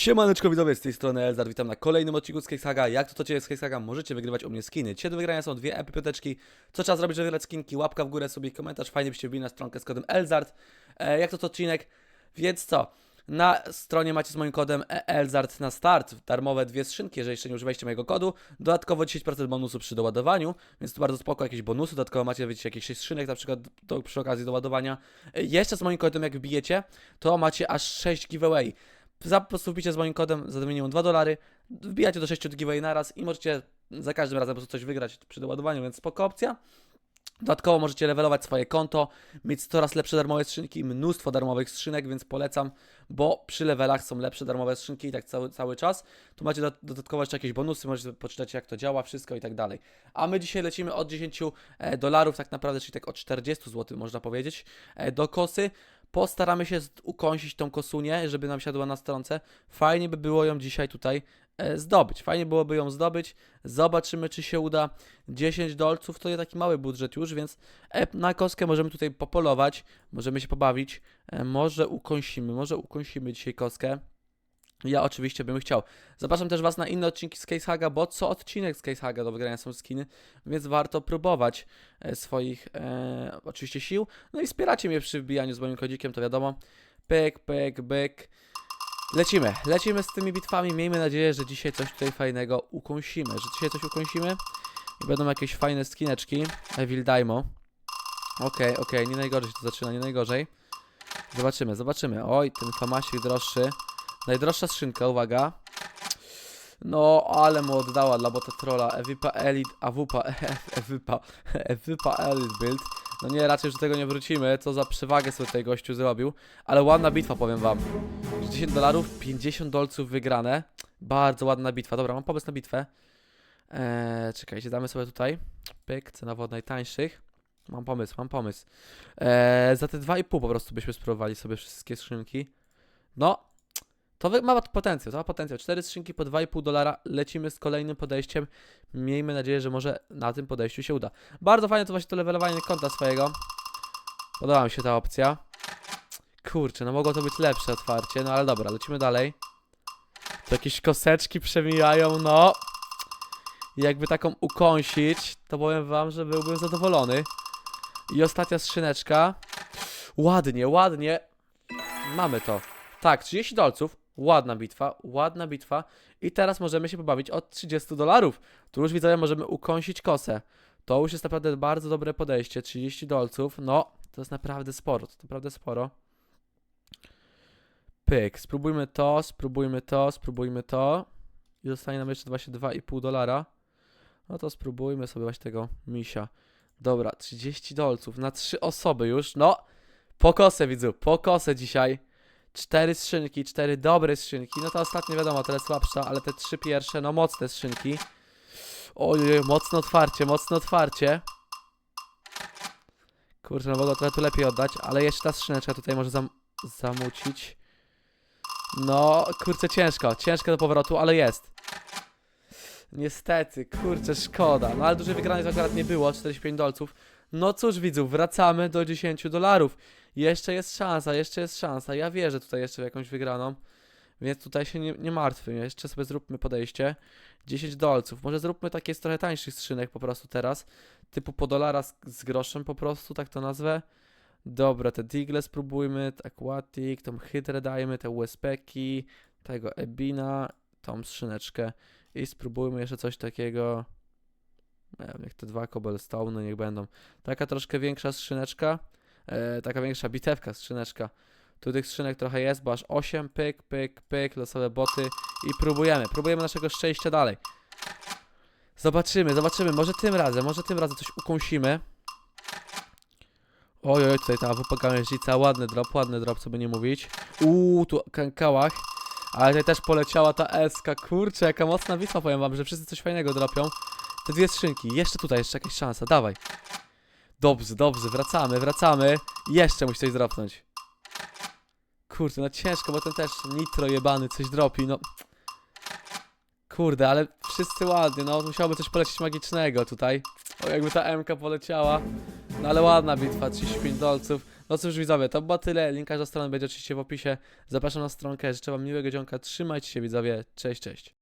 Siemaneczko widzowie, z tej strony Elzar, witam na kolejnym odcinku z Case Haga. Jak to to cię jest Case Haga? Możecie wygrywać u mnie skiny. Dzisiaj do wygrania są dwie ep piąteczki. Co trzeba zrobić, żeby wygrać skinki? Łapka w górę sobie, komentarz, fajnie byście wbili na stronkę z kodem Elzard. E, jak to to odcinek? Więc co? Na stronie macie z moim kodem E- Elzard na start darmowe dwie skrzynki, jeżeli jeszcze nie używaliście mojego kodu. Dodatkowo 10% bonusu przy doładowaniu, więc to bardzo spoko, jakieś bonusy. Dodatkowo macie, wiecie, jakieś 6 skrzynek na przykład do, przy okazji doładowania. E, Jeszcze z moim kodem, jak wbijecie, to macie aż 6 giveaway. Za, po prostu wbicie z moim kodem za minimum 2 dolary, wbijacie do 6 giveaway naraz i możecie za każdym razem po prostu coś wygrać przy doładowaniu, więc spoko opcja. Dodatkowo możecie levelować swoje konto, mieć coraz lepsze darmowe skrzynki, mnóstwo darmowych skrzynek, więc polecam, bo przy levelach są lepsze darmowe skrzynki i tak cały, cały czas. Tu macie do, dodatkowo jeszcze jakieś bonusy, możecie poczytać jak to działa, wszystko i tak dalej. A my dzisiaj lecimy od 10 e, dolarów, tak naprawdę, czyli tak od 40 zł można powiedzieć, e, do kosy. Postaramy się ukąsić tą kosunię, żeby nam siadła na stronce. Fajnie by było ją dzisiaj tutaj e, zdobyć. Fajnie byłoby ją zdobyć. Zobaczymy, czy się uda. 10 dolców to jest taki mały budżet już, więc e, na kostkę możemy tutaj popolować, możemy się pobawić. E, może ukąsimy, może ukąsimy dzisiaj kostkę. Ja oczywiście bym chciał. Zapraszam też Was na inne odcinki z Case Haga, bo co odcinek z Case Haga do wygrania są skiny, więc warto próbować e, swoich e, oczywiście sił. No i wspieracie mnie przy wbijaniu z moim kodzikiem, to wiadomo. Pyk, pyk, byk. Lecimy, lecimy z tymi bitwami. Miejmy nadzieję, że dzisiaj coś tutaj fajnego ukąsimy. Że dzisiaj coś ukąsimy i będą jakieś fajne skineczki. Evil Daimo. Okej, okej, nie najgorzej się to zaczyna, nie najgorzej. Zobaczymy, zobaczymy. Oj, ten famasik droższy. Najdroższa skrzynka, uwaga. No, ale mu oddała dla bota trolla. Evipa Elite, AWP, Evipa, Evipa Elite Build. No nie, raczej już do tego nie wrócimy, co za przewagę sobie tutaj gościu zrobił. Ale ładna bitwa, powiem wam. 10 dolarów, 50 dolców wygrane. Bardzo ładna bitwa. Dobra, mam pomysł na bitwę. Eee, czekajcie, damy sobie tutaj. Pyk, cena od najtańszych. Mam pomysł, mam pomysł. Eee, za te 2,5 po prostu byśmy spróbowali sobie wszystkie skrzynki. No, to ma potencjał, to ma potencjał. Cztery skrzynki po 2,5 dolara. Lecimy z kolejnym podejściem. Miejmy nadzieję, że może na tym podejściu się uda. Bardzo fajne to właśnie to levelowanie konta swojego. Podoba mi się ta opcja. Kurczę, no mogło to być lepsze otwarcie, no ale dobra, lecimy dalej. Tu jakieś koseczki przemijają, no. Jakby taką ukąsić, to powiem wam, że byłbym zadowolony. I ostatnia skrzyneczka. Ładnie, ładnie. Mamy to. Tak, 30 dolców. Ładna bitwa, ładna bitwa. I teraz możemy się pobawić od 30 dolarów. Tu już widzowie możemy ukąsić kosę. To już jest naprawdę bardzo dobre podejście. 30 dolców, no to jest naprawdę sporo. To naprawdę sporo. Pyk, spróbujmy to, spróbujmy to, spróbujmy to. I zostanie nam jeszcze właśnie 2,5 dolara. No to spróbujmy sobie właśnie tego misia. Dobra, 30 dolców na 3 osoby już. No, po kosę widzu, po kosę dzisiaj. Cztery skrzynki, cztery dobre skrzynki. No to ostatnie wiadomo, tyle słabsza, ale te trzy pierwsze, no mocne skrzynki. Ojej, mocne otwarcie, mocne otwarcie. Kurczę, no mogę trochę tu lepiej oddać, ale jeszcze ta skrzyneczka tutaj może zam zamucić. No, kurczę, ciężko, ciężko do powrotu, ale jest. Niestety, kurczę, szkoda. No ale dużej wygranej to akurat nie było, 45 dolców. No cóż, widzów, wracamy do 10 dolarów. Jeszcze jest szansa, jeszcze jest szansa. Ja wierzę tutaj jeszcze w jakąś wygraną. Więc tutaj się nie, nie martwmy. Jeszcze sobie zróbmy podejście. 10 dolców. Może zróbmy takie trochę tańszych skrzynek po prostu teraz. Typu po dolara z, z groszem po prostu, tak to nazwę. Dobra, te digle spróbujmy, aquatic, tą hydrę dajmy, te USP-ki, tego ebina, tą skrzyneczkę i spróbujmy jeszcze coś takiego. Nie wiem, niech te dwa cobblestone niech będą. Taka troszkę większa skrzyneczka e, taka większa bitewka, skrzyneczka. Tu tych skrzynek trochę jest, bo aż 8, pyk, pyk, pyk, losowe boty i próbujemy, próbujemy naszego szczęścia dalej. Zobaczymy, zobaczymy, może tym razem, może tym razem coś ukąsimy. Oj, oj, tutaj ta AWP gałęźnica, ładny drop, ładny drop, co by nie mówić. Uuu, tu kankałach. Ale tutaj też poleciała ta eska, kurczę, jaka mocna bitwa, powiem wam, że wszyscy coś fajnego dropią. Te dwie skrzynki, jeszcze tutaj, jeszcze jakaś szansa, dawaj. Dobrze, dobrze, wracamy, wracamy. Jeszcze musi coś dropnąć. Kurde, no ciężko, bo ten też nitro jebany coś dropi, no. Kurde, ale wszyscy ładnie, no musiałoby coś polecieć magicznego tutaj. O, jakby ta MK poleciała. No ale ładna bitwa, 35 dolców. No cóż widzowie, to było tyle. Linka do strony będzie oczywiście w opisie. Zapraszam na stronkę, życzę wam miłego dzionka. Trzymajcie się widzowie. Cześć, cześć.